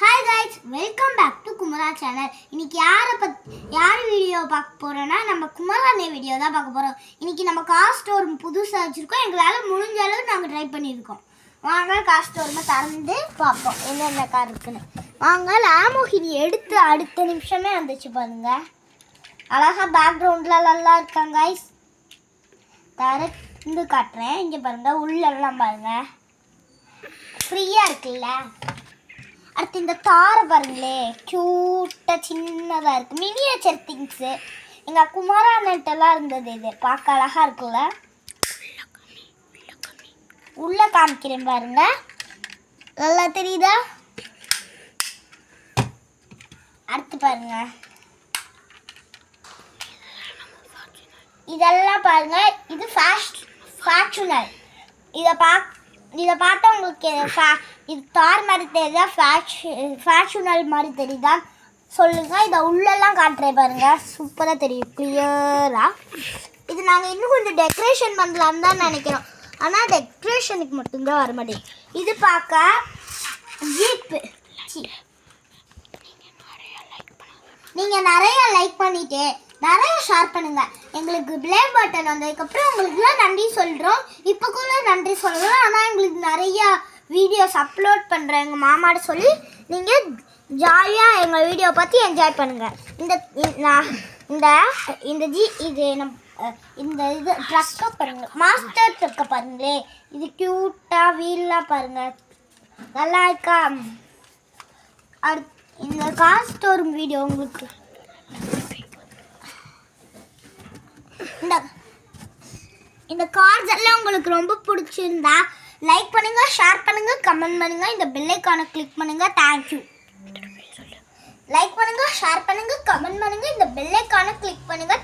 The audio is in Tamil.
Hi guys welcome back to Kumara channel இன்னைக்கு யாரை பத் யார் வீடியோ பார்க்க போகிறோன்னா நம்ம குமரானே வீடியோ தான் பார்க்க போகிறோம் இன்னைக்கு நம்ம கார் ஸ்டோர் புதுசாக வச்சுருக்கோம். எங்களால் முடிஞ்ச அளவு நாங்கள் ட்ரை பண்ணியிருக்கோம். வாங்க கார் ஸ்டோர்மை திறந்து பார்ப்போம். என்னென்ன கார் இருக்குன்னு. வாங்க லாமோகினி எடுத்து அடுத்த நிமிஷமே வந்துச்சு பாருங்க. அழகா பேக்ரவுண்டில் நல்லா இருக்காங்க கைஸ் திறந்து காட்டுறேன். இங்கே பாருங்கள் உள்ளெல்லாம் பாருங்கள் ஃப்ரீயாக இருக்குல்ல? அடுத்து இந்த தாரை பாருங்களே க்யூட்டாக சின்னதாக இருக்குது மினியேச்சர் திங்ஸு எங்கள் குமாரானட்டெல்லாம் இருந்தது இது. பார்க்க அழகாக இருக்குல்ல? உள்ளே காமிக்கிறேன் பாருங்க. நல்லா தெரியுதா? அடுத்து பாருங்க. இதெல்லாம் பாருங்க. இது ஃபேஷ் ஃபார்ச்சுனர் இதை பார்க்க இதை பார்த்தா உங்களுக்கு ஃபே இது தார் மாதிரி தெரியுதா? ஃபேஷனல் மாதிரி தெரியுதா? சொல்லுங்கள் இதை உள்ளெல்லாம் காட்டுறேன் பாருங்கள் சூப்பராக தெரியும். கிளியராக இது நாங்கள் இன்னும் கொஞ்சம் டெக்கரேஷன் பண்ணலான்னு தான் நினைக்கிறோம். ஆனால் டெக்கரேஷனுக்கு மட்டும்தான் வர மாட்டேங்குது. இது பார்க்க ஜீப்பு. நீங்கள் நிறைய லைக் பண்ணிட்டேன் நிறைய ஷேர் பண்ணுங்க. எங்களுக்கு ப்ளே பட்டன் வந்ததுக்கப்புறம் உங்களுக்குலாம் நன்றி சொல்கிறோம் இப்போ கூட நன்றி சொல்லலாம். ஆனால் எங்களுக்கு நிறைய வீடியோஸ் அப்லோட் பண்ணுறோம் எங்கள் மாமாட்ட சொல்லி நீங்கள் ஜாலியாக எங்கள் வீடியோ பார்த்து என்ஜாய் பண்ணுங்கள் இந்த நான் இந்த இந்த ஜி இது நம்ம இந்த இது ட்ரக்கை பாருங்கள் மாஸ்டர் ட்ரக்கை பாருங்களே. இது க்யூட்டாக வீல்லாம் பாருங்கள் நல்லா இருக்கா? அடுத் இந்த கார் ஸ்டோர் வீடியோ உங்களுக்கு இந்த கார்ட்ஸ் எல்லாம் உங்களுக்கு ரொம்ப பிடிச்சிருந்தா லைக் பண்ணுங்க ஷேர் பண்ணுங்க கமெண்ட் பண்ணுங்க இந்த பெல்லைக்கான கிளிக் பண்ணுங்க. தேங்க்யூ லைக் பண்ணுங்க ஷேர் பண்ணுங்க கமெண்ட் பண்ணுங்க இந்த பெல்லைக்கான கிளிக் பண்ணுங்க.